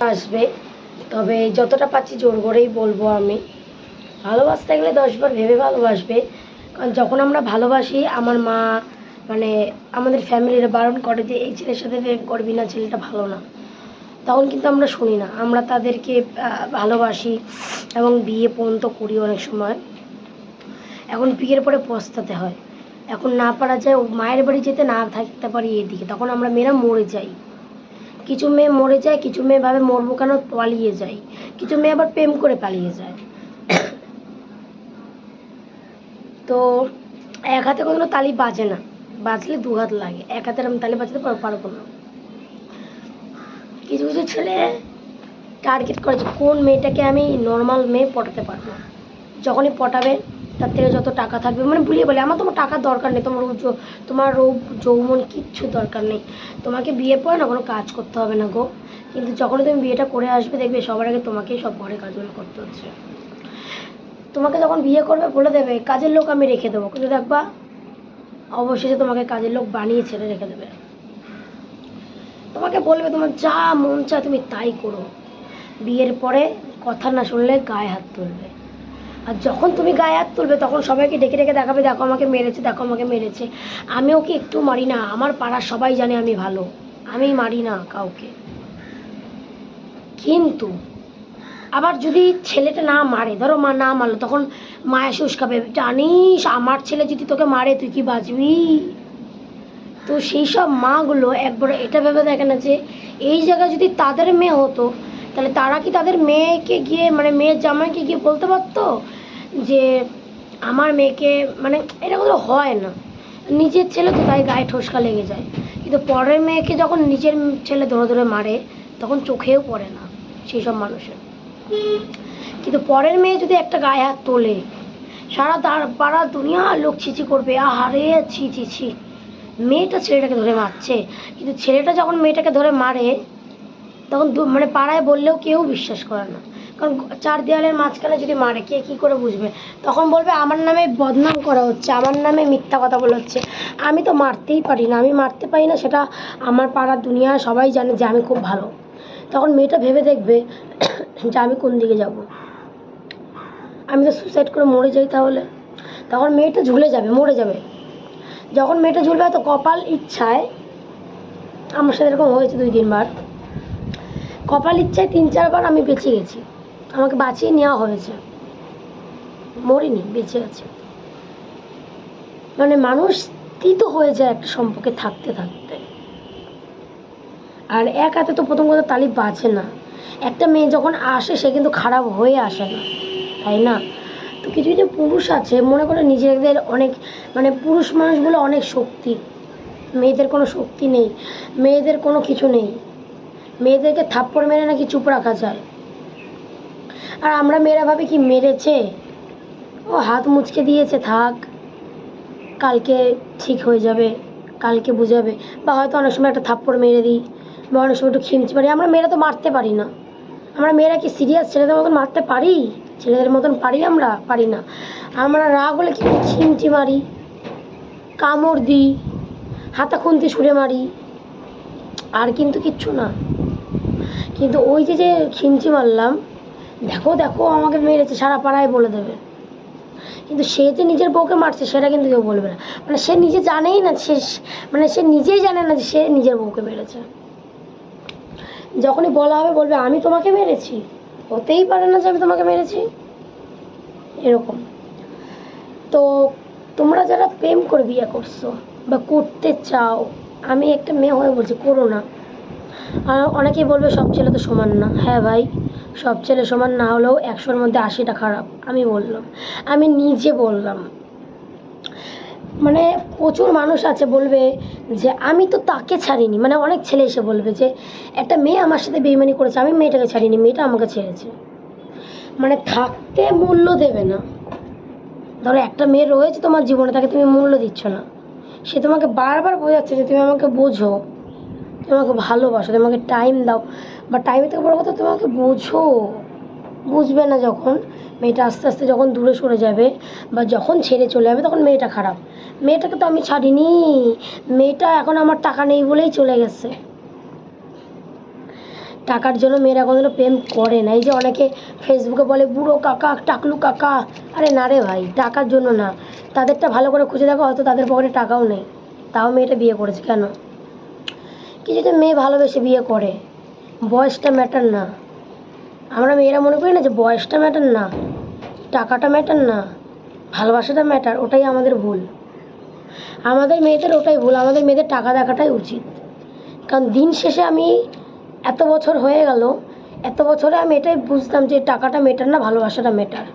আসবে, তবে যতটা পাচ্ছি জোর করেই বলব আমি। ভালোবাসতে গেলে দশবার ভেবে ভালোবাসবে, কারণ যখন আমরা ভালোবাসি, আমার মা মানে আমাদের ফ্যামিলিরা বারণ করে যে, এই ছেলের সাথে প্রেম করবি না, ছেলেটা ভালো না। তখন কিন্তু আমরা শুনি না। আমরা তাদেরকে ভালোবাসি এবং বিয়ে পর্যন্ত করি অনেক সময়। এখন বিয়ের পরে পস্তাতে হয়। এখন না পারা যায় মায়ের বাড়ি যেতে না থাকতে পারি এদিকে। তখন আমরা মেয়েরা মরে যাই। কিছু মেয়ে মরে যায়, কিছু মেয়ে ভাবে মরবো কেন পালিয়ে যায়, কিছু মেয়ে আবার প্রেম করে পালিয়ে যায়। তো এক হাতে কোনো তালি বাজে না, বাজলে দু হাত লাগে, এক হাতে আমি তালি বাজাতে পার- পারব না। কিছু কিছু ছেলে টার্গেট করেছে, কোন মেয়েটাকে আমি নর্মাল মেয়ে পটাতে পারব যখনই পটাবে তার থেকে যত টাকা থাকবে মানে ভুলিয়ে বলে, আমার তোমার টাকার দরকার নেই, তোমার তোমার রূপ যৌবন কিচ্ছু দরকার নেই। তোমাকে বিয়ে পরে না কোনো কাজ করতে হবে না গো। কিন্তু যখনই তুমি বিয়েটা করে আসবে, দেখবে সবার আগে তোমাকেই সব ঘরে কাজগুলো করতে হচ্ছে। তোমাকে যখন বিয়ে করবে, বলে দেবে, কাজের লোক আমি রেখে দেবো। কিন্তু দেখবা, অবশেষে তোমাকে কাজের লোক বানিয়ে ছেড়ে রেখে দেবে। তোমাকে বলবে, তোমার যা মন চায় তুমি তাই করো। বিয়ের পরে কথা না শুনলে গায়ে হাত তুলবে। আর যখন তুমি গায়ে হাত তুলবে, তখন সবাইকে ডেকে ডেকে দেখাবে, দেখো আমাকে মেরেছে, দেখো আমাকে মেরেছে। আমি ওকে একটু মারি না, আমার পাড়ার সবাই জানে আমি ভালো। আমি মারি না কাউকে। কিন্তু আবার যদি ছেলেটা না মারে, ধরো মা না মারলো, তখন মায়া শুষ্কাবে জানিস, আমার ছেলে যদি তোকে মারে, তুই কি বাঁচবি? তো সেই সব মাগুলো একবার এটা ভেবে দেখে না যে, এই জায়গায় যদি তাদের মেয়ে হতো তাহলে তারা কি তাদের মেয়েকে গিয়ে মানে মেয়ের জামাইকে গিয়ে বলতে পারতো যে আমার মেয়েকে মানে এটা কোনো হয় না। নিজের ছেলে তো তাই গায়ে ঠোসকা লেগে যায়। কিন্তু পরের মেয়েকে যখন নিজের ছেলে ধরে ধরে মারে, তখন চোখেও পড়ে না সেই সব মানুষের। কিন্তু পরের মেয়ে যদি একটা গায়ে হাত তোলে, সারা তার পাড়া দুনিয়া লোক ছিচি করবে। আহারে, ছি ছি ছি। মেয়েটা ছেলেটাকে ধরে মারছে। কিন্তু ছেলেটা যখন মেয়েটাকে ধরে মারে তখন মানে পাড়ায় বললেও কেউ বিশ্বাস করে না। কারণ চার দেওয়ালের মাঝখানে যদি মারে, কে কী করে বুঝবে? তখন বলবে, আমার নামে বদনাম করা হচ্ছে, আমার নামে মিথ্যা কথা বলা হচ্ছে। আমি তো মারতেই পারি না, আমি মারতে পারি না, সেটা আমার পাড়ার দুনিয়া, সবাই জানে যে আমি খুব ভালো। তখন মেয়েটা ভেবে দেখবে যে আমি কোন দিকে যাব। আমি তো সুসাইড করে মরে যাই তাহলে। তখন মেয়েটা ঝুলে যাবে, মরে যাবে। যখন মেয়েটা ঝুলবে তো কপাল ইচ্ছায়, আমার সাথে এরকম হয়েছে দুই তিনবার। কপাল ইচ্ছায় তিন চারবার আমি বেঁচে গেছি। আমাকে বাঁচিয়ে নেওয়া হয়েছে। মরিনি, বেঁচে আছে। মানে মানুষ স্থিত হয়ে যায় একটা সম্পর্কে থাকতে থাকতে। আর এক হাতে তো প্রথম কথা তালি বাজে না। একটা মেয়ে যখন আসে, সে কিন্তু খারাপ হয়ে আসে না। তাই না? তো কিছু কিছু পুরুষ আছে, মনে করে নিজেদের অনেক মানে পুরুষ মানুষগুলো অনেক শক্তি। মেয়েদের কোনো শক্তি নেই। মেয়েদের কোনো কিছু নেই। মেয়েদেরকে থাপ্পড় মেরে নাকি চুপ রাখা যায়? আর আমরা মেয়েরা ভাবে কি মেরেছে? ও হাত মুচকে দিয়েছে, থাক। কালকে ঠিক হয়ে যাবে, কালকে বুঝাবে। বা হয়তো অনেক সময় একটা থাপ্পড় মেরে দিই, বা অনেক সময় একটু খিমচি পারি আমরা মেয়েরা তো মারতে পারি না। আমরা মেয়েরা কি সিরিয়াস ছেলেদের মতন মারতে পারি? ছেলেদের মতন পারি আমরা? পারি না। আমরা রাগ হলে কি খিমচি মারি? কামড় দিই হাতা খুন্তি ছুঁড়ে মারি। আর কিন্তু কিচ্ছু না। কিন্তু ওই যে যে খিমচি মারলাম, দেখো দেখো, আমাকে মেরেছে, সারা পাড়ায় বলে দেবে। কিন্তু সে যে নিজের বউকে মারছে, সেটা কিন্তু কেউ বলবে না। মানে সে নিজে জানেই না সে মানে সে নিজেই জানে না যে সে নিজের বউকে মেরেছে। যখনই বলা হবে, বলবে, আমি তোমাকে মেরেছি? হতেই পারে না যে আমি তোমাকে মেরেছি। এরকম। তো তোমরা যারা প্রেম করে বিয়ে করছ বা করতে চাও, আমি একটা মেয়ে হয়ে বলছি, করো না। আর অনেকেই বলবে সব ছেলে তো সমান না। হ্যাঁ ভাই, সব ছেলে সমান না হলেও একশোর মধ্যে আশিটা খারাপ, আমি বললাম। আমি নিজে বললাম। মানে প্রচুর মানুষ আছে বলবে যে, আমি তো তাকে ছাড়িনি। মানে অনেক ছেলে এসে বলবে যে, একটা মেয়ে আমার সাথে বেইমানি করেছে, আমি মেয়েটাকে ছাড়িনি, মেয়েটা আমাকে ছেড়েছে। মানে থাকতে মূল্য দেবে না। ধরো একটা মেয়ে রয়েছে তোমার জীবনে, তাকে তুমি মূল্য দিচ্ছ না। সে তোমাকে বারবার বোঝাচ্ছে যে, তুমি আমাকে বোঝো। তুমি আমাকে ভালোবাসো, তুমি আমাকে টাইম দাও। বা টাইমের থেকে বড় কথা তুমি আমাকে বোঝো। বুঝবে না যখন মেয়েটা আস্তে আস্তে যখন দূরে সরে যাবে বা যখন ছেড়ে চলে যাবে তখন মেয়েটা খারাপ। মেয়েটাকে তো আমি ছাড়িনি। মেয়েটা এখন আমার টাকা নেই বলেই চলে গেছে। টাকার জন্য মেয়েরা কোনোদিনও প্রেম করে না। এই যে অনেকে ফেসবুকে বলে, বুড়ো কাকা, টাকলু কাকা। আরে না রে ভাই, টাকার জন্য না। তাদেরটা ভালো করে খুঁজে দেখো, হয়তো তাদের পকেটে টাকাও নেই। তাও মেয়েটা বিয়ে করেছে, কেন? কিছুতে মেয়ে ভালোবেসে বিয়ে করে, বয়সটা ম্যাটার না। আমরা মেয়েরা মনে করি না যে বয়সটা ম্যাটার না, টাকাটা ম্যাটার না, ভালোবাসাটা ম্যাটার ওটাই আমাদের ভুল। আমাদের মেয়েদের ওটাই ভুল, আমাদের মেয়েদের টাকা দেখাটাই উচিত। কারণ দিন শেষে আমি এত বছর হয়ে গেল, এত বছরে আমি এটাই বুঝতাম যে টাকাটা মেটার না, ভালোবাসাটা মেটার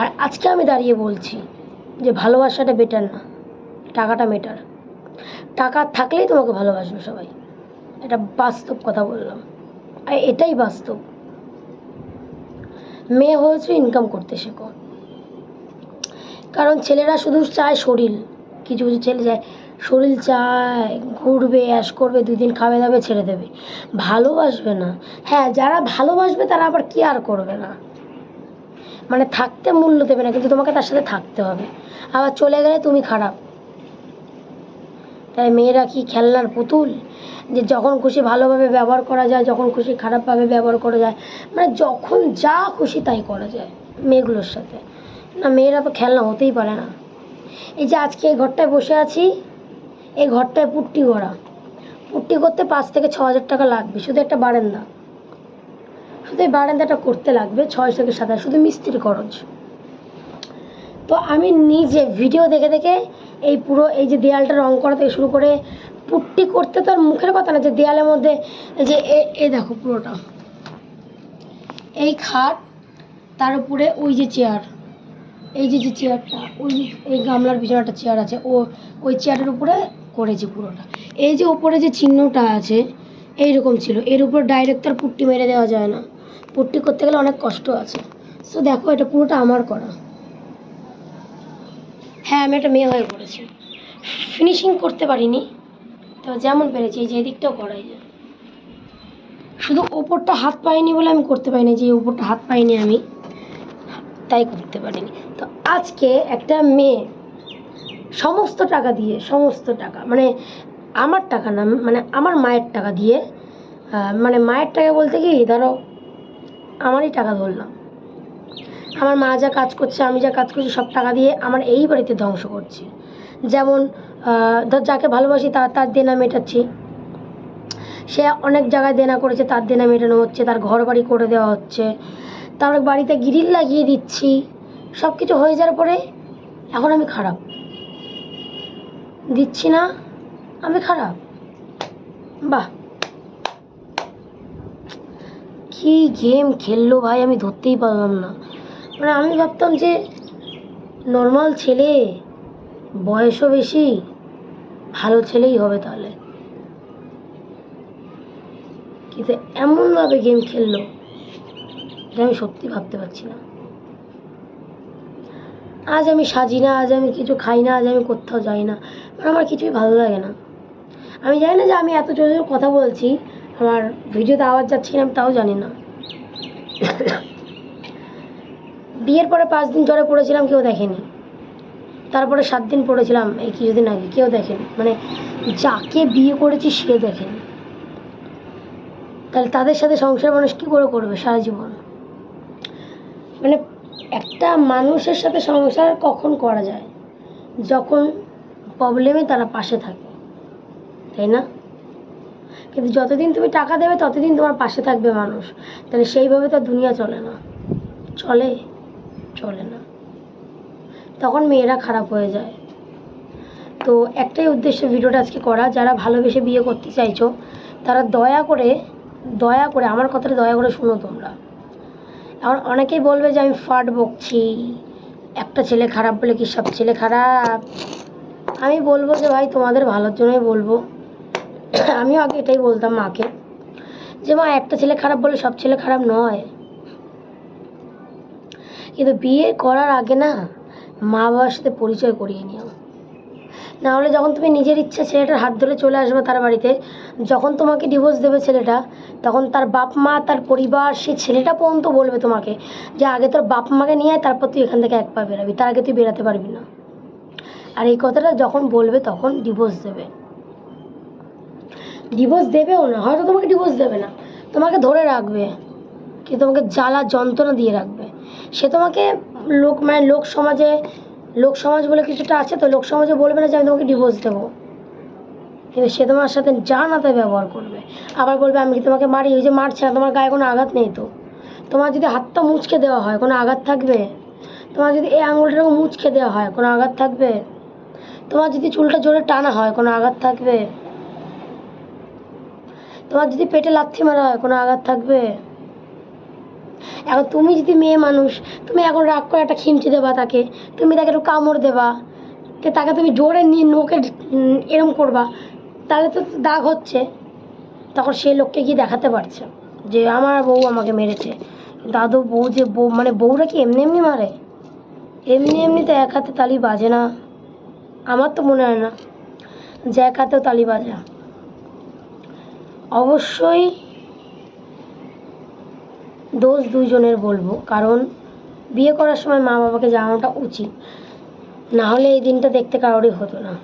আর আজকে আমি দাঁড়িয়ে বলছি যে ভালোবাসাটা বেটার না, টাকাটা মেটার টাকা থাকলেই তোমাকে ভালোবাসবে সবাই। এটা বাস্তব কথা বললাম। আর এটাই বাস্তব। মেয়ে হয়েছে ইনকাম করতে শেখো। কারণ ছেলেরা শুধু চায় শরীর। কিছু কিছু ছেলে চায়, শরীর চায়, ঘুরবে অ্যাশ করবে দুদিন খাবে, দাবে, ছেড়ে দেবে। ভালোবাসবে না। হ্যাঁ যারা ভালোবাসবে, তারা আবার কি আর করবে না? মানে থাকতে মূল্য দেবে না, কিন্তু তোমাকে তার সাথে থাকতে হবে। আবার চলে গেলে তুমি খারাপ। তাই মেয়েরা কি খেলনার পুতুল? যে যখন খুশি ভালোভাবে ব্যবহার করা যায়, যখন খুশি খারাপভাবে ব্যবহার করা যায় মানে যখন যা খুশি তাই করা যায় মেয়েগুলোর সাথে। না, মেয়েরা তো খেলনা হতেই পারে না। এই যে আজকে এই ঘরটায় বসে আছি, এই ঘরটায় পুট্টি করা পুট্টি করতে পাঁচ থেকে ছ হাজার টাকা লাগবে, শুধু একটা বারান্দা। শুধু এই বারান্দাটা করতে লাগবে, ছয় থেকে সাত হাজার, শুধু মিস্ত্রি খরচ। তো আমি নিজে ভিডিও দেখে দেখে এই পুরো, এই যে দেয়ালটা রং করা থেকে শুরু করে পুট্টি করতে তো আর মুখের কথা না, যে দেয়ালের মধ্যে এই যে এ- দেখো পুরোটা। এই খাট, তার উপরে ওই যে চেয়ার এই যে যে চেয়ারটা ওই এই গামলার পিছনে একটা চেয়ার আছে, ও, ওই চেয়ারের উপরে করেছে পুরোটা। এই যে ওপরে যে চিহ্নটা আছে এই রকম ছিল। এর উপর ডাইরেক্ট আর পুট্টি মেরে দেওয়া যায় না। পুট্টি করতে গেলে অনেক কষ্ট আছে। সো দেখো, এটা পুরোটা আমার করা। হ্যাঁ আমি একটা মেয়ে হয়ে পড়েছি। ফিনিশিং করতে পারিনি। তো যেমন পেরেছি, এই যে এদিকটাও করাই যায়। শুধু ওপরটা হাত পাইনি বলে আমি করতে পারিনি, যে ওপরটা হাত পাইনি আমি, তাই করতে পারিনি। তো আজকে একটা মেয়ে, সমস্ত টাকা দিয়ে, সমস্ত টাকা মানে আমার টাকা না মানে আমার মায়ের টাকা দিয়ে মানে মায়ের টাকা বলতে কি, ধরো, আমারই টাকা ধরলাম। আমার মা যা কাজ করছে, আমি যা কাজ করছি, সব টাকা দিয়ে আমার এই বাড়িতে ধ্বংস করছি। যেমন ধর যাকে ভালোবাসি তার তার দেনা মেটাচ্ছি। সে অনেক জায়গায় দেনা করেছে, তার দেনা মেটানো হচ্ছে, তার ঘর বাড়ি করে দেওয়া হচ্ছে। তার বাড়িতে গ্রিল লাগিয়ে দিচ্ছি। সব কিছু হয়ে যাওয়ার পরে এখন আমি খারাপ। দিচ্ছি না, আমি খারাপ। বাহ। কি গেম খেললো ভাই, আমি ধরতেই পারলাম না। মানে আমি ভাবতাম যে নর্মাল ছেলে, বয়সও বেশি, ভালো ছেলেই হবে তাহলে। কিন্তু এমনভাবে গেম খেললো এটা আমি সত্যি ভাবতে পারছি না। আজ আমি সাজি না, আজ আমি কিছু খাই না, আজ আমি কোথাও যাই না। মানে আমার কিছুই ভালো লাগে না। আমি জানি না যে আমি এত জোরে কথা বলছি, আমার ভিডিওতে আওয়াজ যাচ্ছে না আমি তাও জানি না। বিয়ের পরে পাঁচ দিন জ্বরে পড়েছিলাম, কেউ দেখেনি। তারপরে সাত দিন পড়েছিলাম, এই কিছুদিন আগে, কেউ দেখেনি। মানে যাকে বিয়ে করেছি সে দেখেনি। তাহলে তাদের সাথে সংসার মানুষ কী করে করবে সারা জীবন? মানে একটা মানুষের সাথে সংসার কখন করা যায়? যখন প্রবলেমে তারা পাশে থাকে, তাই না? কিন্তু যতদিন তুমি টাকা দেবে, ততদিন তোমার পাশে থাকবে মানুষ। তাহলে সেইভাবে তো দুনিয়া চলে না। চলে? চলে না। তখন মেয়েরা খারাপ হয়ে যায়। তো একটাই উদ্দেশ্য ভিডিওটা আজকে করা, যারা ভালোবেসে বিয়ে করতে চাইছো, তারা দয়া করে দয়া করে, আমার কথাটা দয়া করে শুনো তোমরা। এখন অনেকেই বলবে যে আমি ফাট বকছি, একটা ছেলে খারাপ বলে কি সব ছেলে খারাপ? আমি বলব যে ভাই, তোমাদের ভালোর জন্যই বলব। আমিও আগে এটাই বলতাম মাকে, যে মা, একটা ছেলে খারাপ বলে সব ছেলে খারাপ নয়। কিন্তু বিয়ে করার আগে না মা বাবার সাথে পরিচয় করিয়ে নিও। না হলে যখন তুমি নিজের ইচ্ছা ছেলেটার হাত ধরে চলে আসবে তার বাড়িতে, যখন তোমাকে ডিভোর্স দেবে ছেলেটা, তখন তার বাপ মা, তার পরিবার, সে ছেলেটা পর্যন্ত বলবে তোমাকে যে আগে তোর বাপ মাকে নিয়ে আয়, তারপর তুই এখান থেকে এক পা বেরাবি, তার আগে তুই বেরাতে পারবি না। আর এই কথাটা যখন বলবে তখন ডিভোর্স দেবে। ডিভোর্স দেবেও না, হয়তো তোমাকে ডিভোর্স দেবে না, তোমাকে ধরে রাখবে, কিন্তু তোমাকে জ্বালা যন্ত্রণা দিয়ে রাখবে। সে তোমাকে লোক মানে লোক সমাজে, লোক সমাজ বলে কিছুটা আছে তো, লোক সমাজে বলবে না যে আমি তোমাকে ডিভোর্স দেবো। কিন্তু সে তোমার সাথে যা না তাই ব্যবহার করবে। আবার বলবে, আমি কি তোমাকে মারি? ওই যে মারছে না, তোমার গায়ে কোনো আঘাত নেই তো। তোমার যদি হাতটা মুচকে দেওয়া হয়, কোনো আঘাত থাকবে? তোমার যদি এই আঙুলটাকে মুচকে দেওয়া হয়, কোনো আঘাত থাকবে? তোমার যদি চুলটা জোরে টানা হয়, কোনো আঘাত থাকবে? তোমার যদি পেটে লাথি মারা হয়, কোনো আঘাত থাকবে? এখন তুমি যদি মেয়ে মানুষ, তুমি এখন রাগ করে একটা খিমচি দেবা তাকে, তুমি তাকে একটু কামড় দেবা তাকে তুমি জোরে নিয়ে নোকে এরম করবা, তাহলে তো দাগ হচ্ছে। তখন সেই লোককে গিয়ে দেখাতে পারছে যে আমার বউ আমাকে মেরেছে। দাদু বউ যে বউ মানে বউরা কি এমনি এমনি মারে? এমনি এমনি তো এক হাতে তালি বাজে না। আমার তো মনে হয় না যে এক হাতেও তালি বাজে অবশ্যই দোষ দুজনের বলব। কারণ বিয়ে করার সময় মা বাবাকে জানানোটা উচিত। না হলে এই দিনটা দেখতে কারোরই হতো না।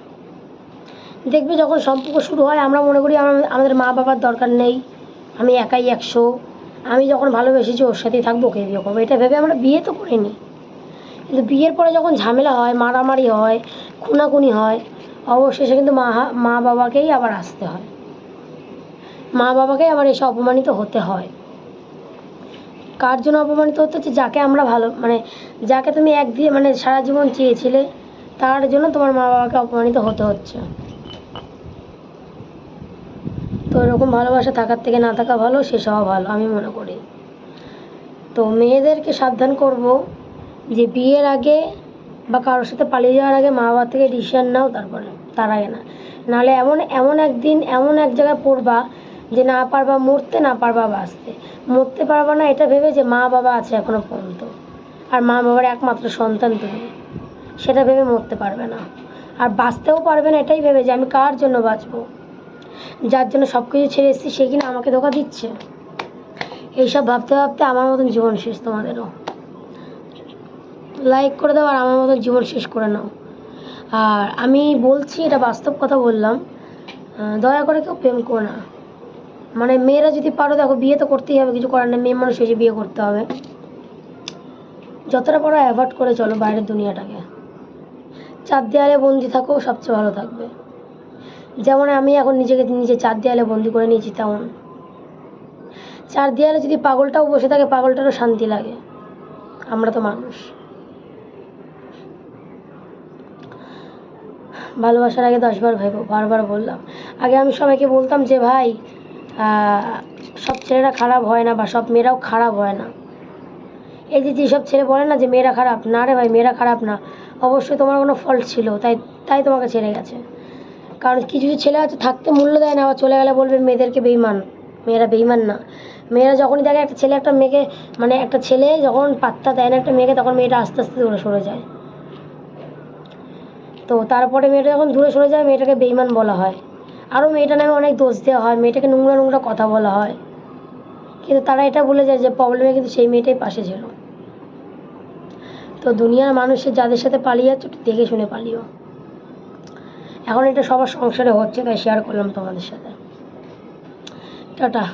দেখবে যখন সম্পর্ক শুরু হয়, আমরা মনে করি আমাদের মা বাবার দরকার নেই। আমি একাই একশো। আমি যখন ভালোবেসেছি ওর সাথেই থাকব ওকে বিয়ে করব। এটা ভেবে আমরা বিয়ে তো করিনি। কিন্তু বিয়ের পরে যখন ঝামেলা হয়, মারামারি হয়, খুনাখুনি হয়, অবশেষে কিন্তু মা মা বাবাকেই আবার আসতে হয়। মা বাবাকেই আবার এসে অপমানিত হতে হয়। কার জন্য অপমানিত হতে হচ্ছে? যাকে আমরা ভালো মানে যাকে তুমি এক দিয়ে মানে সারা জীবন চেয়েছিলে, তার জন্য তোমার মা বাবাকে অপমানিত হতে হচ্ছে। তো এরকম ভালোবাসা থাকার থেকে না থাকা ভালো সেসব ভালো, আমি মনে করি। তো মেয়েদেরকে সাবধান করব যে বিয়ের আগে বা কারোর সাথে পালিয়ে যাওয়ার আগে মা বাবা থেকে ডিসিশন নাও তারপরে, তার আগে না। নাহলে এমন এমন একদিন, এমন এক জায়গায় পড়বা যে না পারবা মরতে, না পারবা বাঁচতে। মরতে পারবা না, এটা ভেবে যে মা বাবা আছে এখনও পর্যন্ত। আর মা বাবার একমাত্র সন্তান তুমি। সেটা ভেবে মরতে পারবে না। আর বাঁচতেও পারবে না, এটাই ভেবে যে আমি কার জন্য বাঁচবো? যার জন্য সব কিছু ছেড়ে এসেছি, সে কিনা আমাকে ধোকা দিচ্ছে? এইসব ভাবতে ভাবতে আমার মতন জীবন শেষ তোমাদেরও। লাইক করে দাও আর আমার মতন জীবন শেষ করে নাও। আর আমি বলছি, এটা বাস্তব কথা বললাম। দয়া করে কেউ প্রেম করো না। মানে মেয়েরা যদি পারো দেখো, বিয়ে তো করতেই হবে, কিছু করার নেই, মেয়ে মানুষ হয়েছে বিয়ে করতে হবে। যতটা পারো অ্যাভয়েড করে চলো বাইরের দুনিয়াটাকে। চার দেয়ালে বন্দি থাকো, সবচেয়ে ভালো থাকবে। যেমন আমি এখন নিজেকে নিজে চার দেয়ালে বন্দি করে নিয়েছি, তেমন। চার দেয়ালে যদি পাগলটাও বসে থাকে, পাগলটারও শান্তি লাগে। আমরা তো মানুষ। ভালোবাসার আগে দশবার ভাইবো, বারবার বললাম। আগে আমি সবাইকে বলতাম যে, ভাই সব ছেলেরা খারাপ হয় না বা সব মেয়েরাও খারাপ হয় না। এই যে যেসব ছেলে বলে না যে মেয়েরা খারাপ, না রে ভাই, মেয়েরা খারাপ না, অবশ্যই তোমার কোনো ফল্ট ছিল, তাই তাই তোমাকে ছেড়ে গেছে। কারণ কিছু কিছু ছেলে আছে থাকতে মূল্য দেয় না, আবার চলে গেলে বলবে মেয়েদেরকে বেইমান মেয়েরা বেইমান না। মেয়েরা যখনই দেখে একটা ছেলে, একটা মেয়েকে মানে একটা ছেলে যখন পাত্তা দেয় না একটা মেয়েকে, তখন মেয়েটা আস্তে আস্তে দূরে সরে যায়। তো তারপরে মেয়েটা যখন দূরে সরে যায়, মেয়েটাকে বেইমান বলা হয়। আরও মেয়েটা নামে অনেক দোষ দেওয়া হয়, মেয়েটাকে নোংরা নোংরা কথা বলা হয়। কিন্তু তারা এটা বলে যায় যে প্রবলেমে কিন্তু সেই মেয়েটাই পাশে ছিল। তো দুনিয়ার মানুষের যাদের সাথে পালিয়ে যাচ্ছে, একটু দেখে শুনে পালিও। এখন এটা সবার সংসারে হচ্ছে, তাই শেয়ার করলাম তোমাদের সাথে। টাটা।